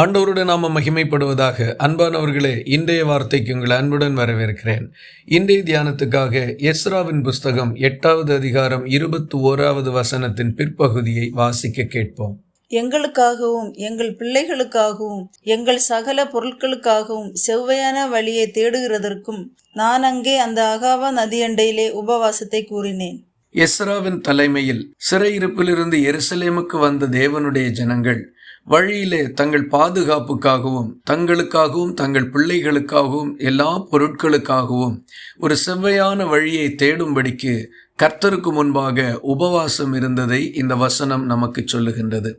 ஆண்டவருடன் நாம மகிமைப்படுவதாக அன்பானவர்களே இன்றைய வார்த்தைக்கு உங்கள் அன்புடன் வரவேற்கிறேன். இன்றைய தியானத்துக்காக எஸ்ராவின் புஸ்தகம் எட்டாவது அதிகாரம் இருபத்தி ஓராவது வசனத்தின் பிற்பகுதியை வாசிக்க கேட்போம். எங்களுக்காகவும் எங்கள் பிள்ளைகளுக்காகவும் எங்கள் சகல பொருட்களுக்காகவும் செவ்வையான வழியை தேடுகிறதற்கும் நான் அங்கே அந்த அகாவா நதியண்டையிலே உபவாசத்தை கூறினேன். எஸ்ராவின் தலைமையில் சிறையிருப்பிலிருந்து எருசலேமுக்கு வந்த தேவனுடைய ஜனங்கள் வழியிலே தங்கள் பாதுகாப்புக்காகவும் தங்களுக்காகவும் தங்கள் பிள்ளைகளுக்காகவும் எல்லா பொருட்களுக்காகவும் ஒரு செவ்வையான வழியை தேடும்படிக்கு கர்த்தருக்கு முன்பாக உபவாசம் இருந்ததை இந்த வசனம் நமக்கு சொல்லுகின்றது.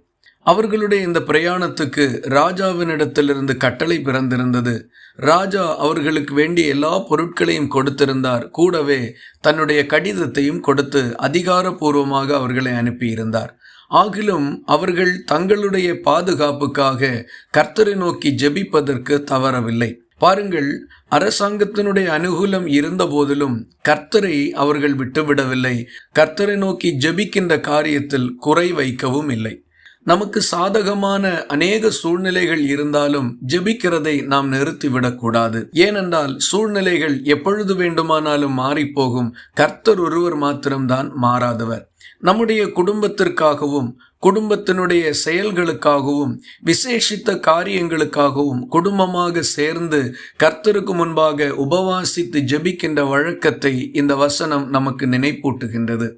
அவர்களுடைய இந்த பிரயாணத்துக்கு ராஜாவினிடத்திலிருந்து கட்டளை பிறந்திருந்தது. ராஜா அவர்களுக்கு வேண்டிய எல்லா பொருட்களையும் கொடுத்திருந்தார். கூடவே தன்னுடைய கடிதத்தையும் கொடுத்து அதிகாரப்பூர்வமாக அவர்களை அனுப்பியிருந்தார். ஆகிலும் அவர்கள் தங்களுடைய பாதுகாப்புக்காக கர்த்தரை நோக்கி ஜெபிப்பதற்கு தவறவில்லை. பாருங்கள் அரசாங்கத்தினுடைய அனுகூலம் இருந்த போதிலும் கர்த்தரை அவர்கள் விட்டுவிடவில்லை. கர்த்தரை நோக்கி ஜெபிக்கின்ற காரியத்தில் குறை வைக்கவும் இல்லை. நமக்கு சாதகமான அநேக சூழ்நிலைகள் இருந்தாலும் ஜெபிக்கிறதை நாம் நிறுத்திவிடக்கூடாது. ஏனென்றால் சூழ்நிலைகள் எப்பொழுது வேண்டுமானாலும் மாறிப்போகும். கர்த்தர் ஒருவர் மாத்திரம்தான் மாறாதவர். நம்முடைய குடும்பத்திற்காகவும் குடும்பத்தினுடைய செயல்களுக்காகவும் விசேஷித்த காரியங்களுக்காகவும் குடும்பமாக சேர்ந்து கர்த்தருக்கு முன்பாக உபவாசித்து ஜெபிக்கின்ற வழக்கத்தை இந்த வசனம் நமக்கு நினைப்பூட்டுகின்றது.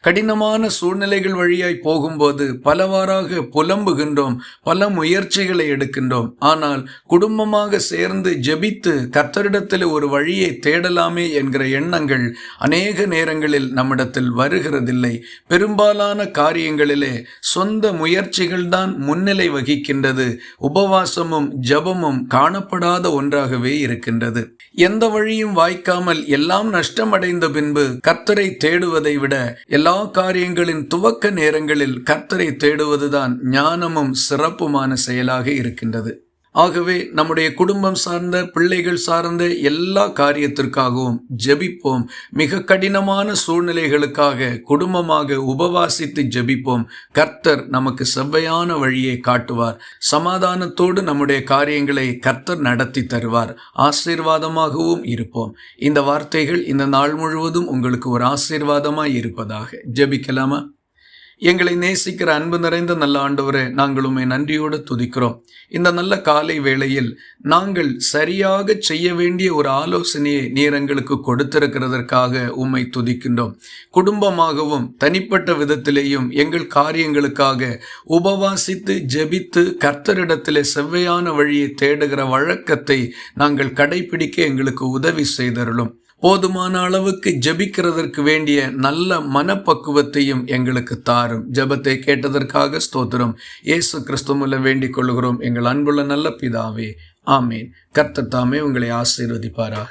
கடினமான சூழ்நிலைகள் வழியாய் போகும்போது பலவாறாக புலம்புகின்றோம் பல முயற்சிகளை எடுக்கின்றோம். ஆனால் குடும்பமாக சேர்ந்து ஜெபித்து கர்த்தரிடத்தில் ஒரு வழியை தேடலாமே என்கிற எண்ணங்கள் அநேக நேரங்களில் நம்மிடத்தில் வருகிறதில்லை. பெரும்பாலான காரியங்களிலே சொந்த முயற்சிகள்தான் முன்னிலை வகிக்கின்றது. உபவாசமும் ஜபமும் காணப்படாத ஒன்றாகவே இருக்கின்றது. எந்த வழியும் வாய்க்காமல் எல்லாம் நஷ்டமடைந்த பின்பு கர்த்தரை தேடுவதை விட எல்லா காரியங்களின் துவக்க நேரங்களில் கர்த்தரை தேடுவதுதான் ஞானமும் சிறப்புமான செயலாக இருக்கின்றது. ஆகவே நம்முடைய குடும்பம் சார்ந்த பிள்ளைகள் சார்ந்த எல்லா காரியத்திற்காகவும் ஜெபிப்போம். மிக கடினமான சூழ்நிலைகளுக்காக குடும்பமாக உபவாசித்து ஜெபிப்போம். கர்த்தர் நமக்கு செவ்வையான வழியை காட்டுவார். சமாதானத்தோடு நம்முடைய காரியங்களை கர்த்தர் நடத்தி தருவார். ஆசீர்வாதமாகவும் இருப்போம். இந்த வார்த்தைகள் இந்த நாள் முழுவதும் உங்களுக்கு ஒரு ஆசீர்வாதமாய் இருப்பதாக ஜெபிக்கலாமா? எங்களை நேசிக்கிற அன்பு நிறைந்த நல்ல ஆண்டவரே நாங்கள் உண்மை நன்றியோடு துதிக்கிறோம். இந்த நல்ல காலை வேளையில் நாங்கள் சரியாக செய்ய வேண்டிய ஒரு ஆலோசனையை நீர் எங்களுக்கு கொடுத்திருக்கிறதற்காக உம்மை துதிக்கின்றோம். குடும்பமாகவும் தனிப்பட்ட விதத்திலேயும் எங்கள் காரியங்களுக்காக உபவாசித்து ஜெபித்து கர்த்தரிடத்திலே செவ்வையான வழியை தேடுகிற வழக்கத்தை நாங்கள் கடைபிடிக்க எங்களுக்கு உதவி செய்தருளும். போதுமான அளவுக்கு ஜெபிக்கிறதற்கு வேண்டிய நல்ல மனப்பக்குவத்தையும் எங்களுக்கு தாரும். ஜெபத்தை கேட்டதற்காக ஸ்தோத்திரம். இயேசு கிறிஸ்துமுல வேண்டிக் கொள்கிறோம். எங்கள் அன்புள்ள நல்ல பிதாவே. ஆமேன். கர்த்தத்தாமே உங்களை ஆசீர்வதிப்பாராக.